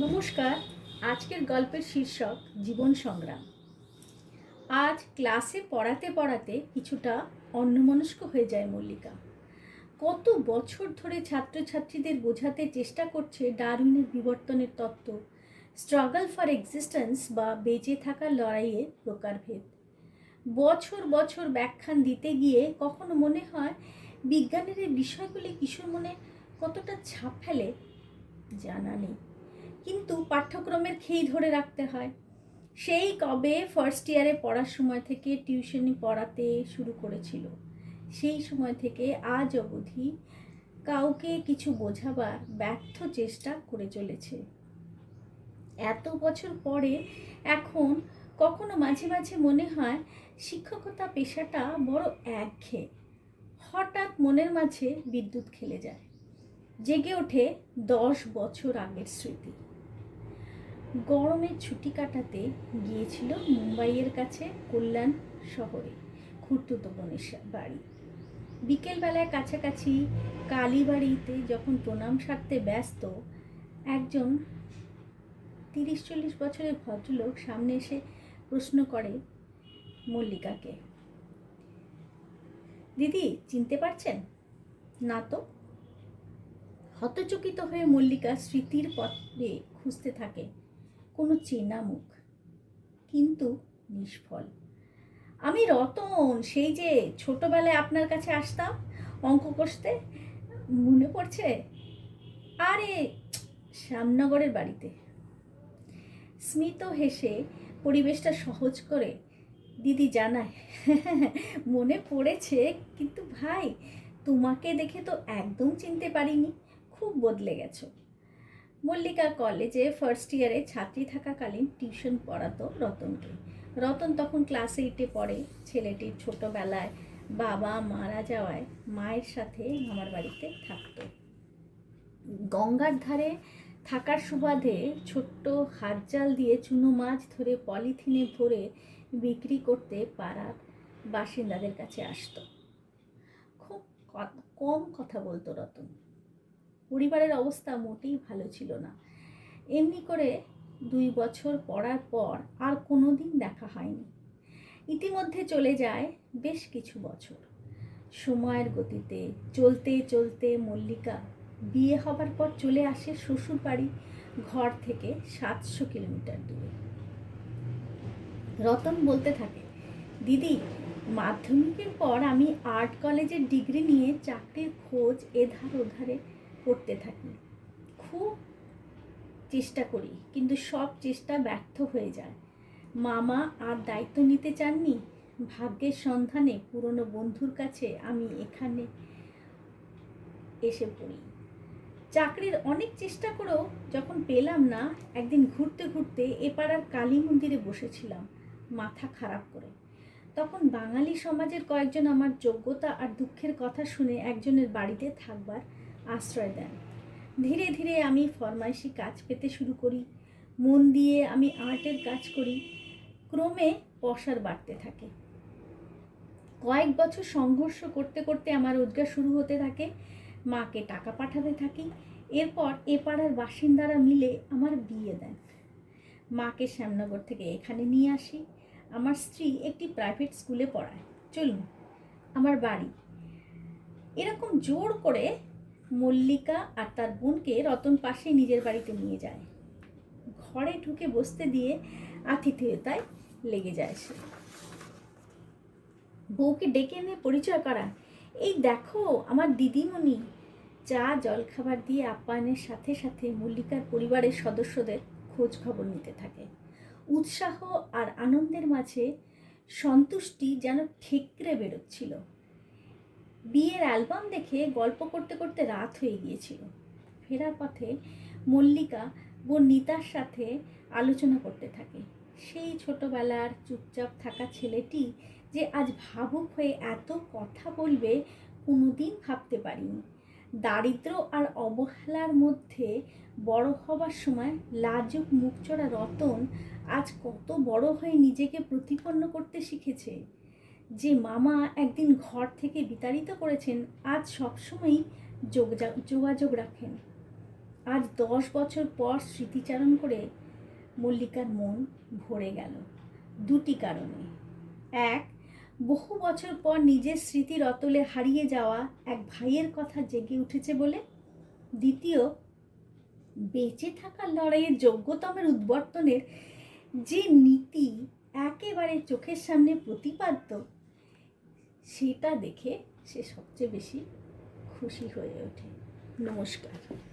নমস্কার, আজকের গল্পের শীর্ষক জীবন সংগ্রাম। আজ ক্লাসে পড়াতে পড়াতে কিছুটা অন্যমনস্ক হয়ে যায় মল্লিকা। কত বছর ধরে ছাত্রছাত্রীদের বোঝাতে চেষ্টা করছে ডারউইনের বিবর্তনের তত্ত্ব স্ট্রাগল ফর এক্সিস্টেন্স বা বেঁচে থাকার লড়াইয়ের প্রকারভেদ। বছর বছর ব্যাখ্যান দিতে গিয়ে কখনো মনে হয় বিজ্ঞানের এই বিষয়গুলি কিশোর মনে কতটা ছাপ ফেলে? জানা নেই। পাঠ্যক্রমের খেই ধরে রাখতে হয়। সেই কবে ফার্স্ট ইয়ারে পড়ার সময় থেকে টিউশনি পড়াতে শুরু করেছিল। সেই সময় থেকে আজ অবধি কাউকে কিছু বোঝাবার ব্যর্থ চেষ্টা করে চলেছে। এত বছর পরে এখন কখনো মাঝে মাঝে মনে হয় শিক্ষকতা পেশাটা বড় একঘেয়ে। হঠাৎ মনের মাঝে বিদ্যুৎ খেলে যায়। জেগে ওঠে দশ বছর আগের স্মৃতি। গরমের ছুটি কাটাতে গিয়েছিল মুম্বাইয়ের কাছে কল্যাণ শহরে খুর্তুতো বোনের বাড়ি। বিকেলবেলায় কাছাকাছি কালীবাড়িতে যখন প্রণাম সারতে ব্যস্ত, একজন তিরিশ চল্লিশ বছরের ভদ্রলোক সামনে এসে প্রশ্ন করে মল্লিকাকে, দিদি, চিনতে পারছেন? না তো। হতচকিত হয়ে মল্লিকা স্মৃতির পথে খুঁজতে থাকে। কোনো চেনা মুখ কিন্তু নিষ্ফল। আমি রতন, সেই যে ছোটবেলায় আপনার কাছে আসতাম অঙ্ক কষতে মনে পড়ছে? আরে, শ্যামনগরের বাড়িতে। স্মিত হেসে পরিবেশটা সহজ করে দিদি জানায়, মনে পড়েছে, কিন্তু ভাই, তোমাকে দেখে তো একদম চিনতে পারিনি, খুব বদলে গেছো। মল্লিকা কলেজে ফার্স্ট ইয়ারে ছাত্রী থাকাকালীন টিউশন পড়াতো রতনকে। রতন তখন ক্লাস এইটে পড়ে। ছেলেটির ছোটবেলায় বাবা মারা যাওয়ায় মায়ের সাথে মামার বাড়িতে থাকতো। গঙ্গার ধারে থাকার সুবাদে ছোট্ট হাত জাল দিয়ে চুনো মাছ ধরে পলিথিনে ভরে বিক্রি করতে পাড়ার বাসিন্দাদের কাছে আসতো। খুব কম কথা বলতো রতন। পরিবারের অবস্থা মোটেই ভালো ছিল না। এমনি করে দুই বছর পড়ার পর আর কোনো দিন দেখা হয়নি। ইতিমধ্যে চলে যায় বেশ কিছু বছর। সময়ের গতিতে চলতে চলতে মল্লিকা বিয়ে হবার পর চলে আসে শ্বশুর বাড়ি ঘর থেকে সাতশো কিলোমিটার দূরে। রতন বলতে থাকে, দিদি, মাধ্যমিকের পর আমি আর্ট কলেজের ডিগ্রি নিয়ে চাকরির খোঁজ এধার ওধারে করতে থাকি। খুব চেষ্টা করি, কিন্তু সব চেষ্টা ব্যর্থ হয়ে যায়। মামা আর দায়িত্ব নিতে চাননি? ভাগ্যের সন্ধানে পুরনো বন্ধুর কাছে আমি এখানে এসে পড়ি। চাকরির অনেক চেষ্টা করেও যখন পেলাম না, একদিন ঘুরতে ঘুরতে এপাড়ার কালী মন্দিরে বসেছিলাম, মাথা খারাপ করে। তখন বাঙালি সমাজের কয়েকজন আমার যোগ্যতা আর দুঃখের কথা শুনে একজনের বাড়িতে থাকবার আশ্রয় দেন। ধীরে ধীরে আমি ফরমাইশি কাজ পেতে শুরু করি। মন দিয়ে আমি আর্টের কাজ করি। ক্রমে পসার বাড়তে থাকে। কয়েক বছর সংঘর্ষ করতে করতে আমার রোজগার শুরু হতে থাকে। মাকে টাকা পাঠাতে থাকি। এরপর এ পাড়ার বাসিন্দারা মিলে আমার বিয়ে দেন। মাকে শ্যামনগর থেকে এখানে নিয়ে আসি। আমার স্ত্রী একটি প্রাইভেট স্কুলে পড়ায়। চলুন, আমার বাড়ি। এরকম জোর করে মল্লিকা আর তার বোনকে রতন পাশে নিজের বাড়িতে নিয়ে যায়। ঘরে ঢুকে বসতে দিয়ে আতিথেয়তায় লেগে যায় সে। বউকে ডেকে এনে পরিচয় করা, এই দেখো আমার দিদিমণি। চা, জলখাবার দিয়ে আপ্যায়নের সাথে সাথে মল্লিকার পরিবারের সদস্যদের খোঁজ খবর নিতে থাকে। উৎসাহ আর আনন্দের মাঝে সন্তুষ্টি যেন ঠেকরে বেরোচ্ছিল। বিয়ের অ্যালবাম দেখে গল্প করতে করতে রাত হয়ে গিয়েছিল। ফেরার পথে মল্লিকা বোন নিতার সাথে আলোচনা করতে থাকে। সেই ছোটবেলার চুপচাপ থাকা ছেলেটি যে আজ ভাবুক হয়ে এত কথা বলবে কোনোদিন ভাবতে পারিনি। দারিদ্র আর অবহেলার মধ্যে বড় হবার সময় লাজুক মুখচড়া রতন আজ কত বড় হয়ে নিজেকে প্রতিপন্ন করতে শিখেছে। যে মামা একদিন ঘর থেকে বিতাড়িত করেছেন, আজ সবসময়ই যোগাযোগ রাখেন। আজ দশ বছর পর স্মৃতিচারণ করে মল্লিকার মন ভরে গেল। দুটি কারণে। এক, বহু বছর পর নিজের স্মৃতির অতলে হারিয়ে যাওয়া এক ভাইয়ের কথা জেগে উঠেছে বলে। দ্বিতীয়, বেঁচে থাকার লড়াইয়ের যোগ্যতমের উদ্বর্তনের যে নীতি একেবারে চোখের সামনে প্রতিপাদ্য সেটা দেখে সে সবচেয়ে বেশি খুশি হয়ে ওঠে। নমস্কার।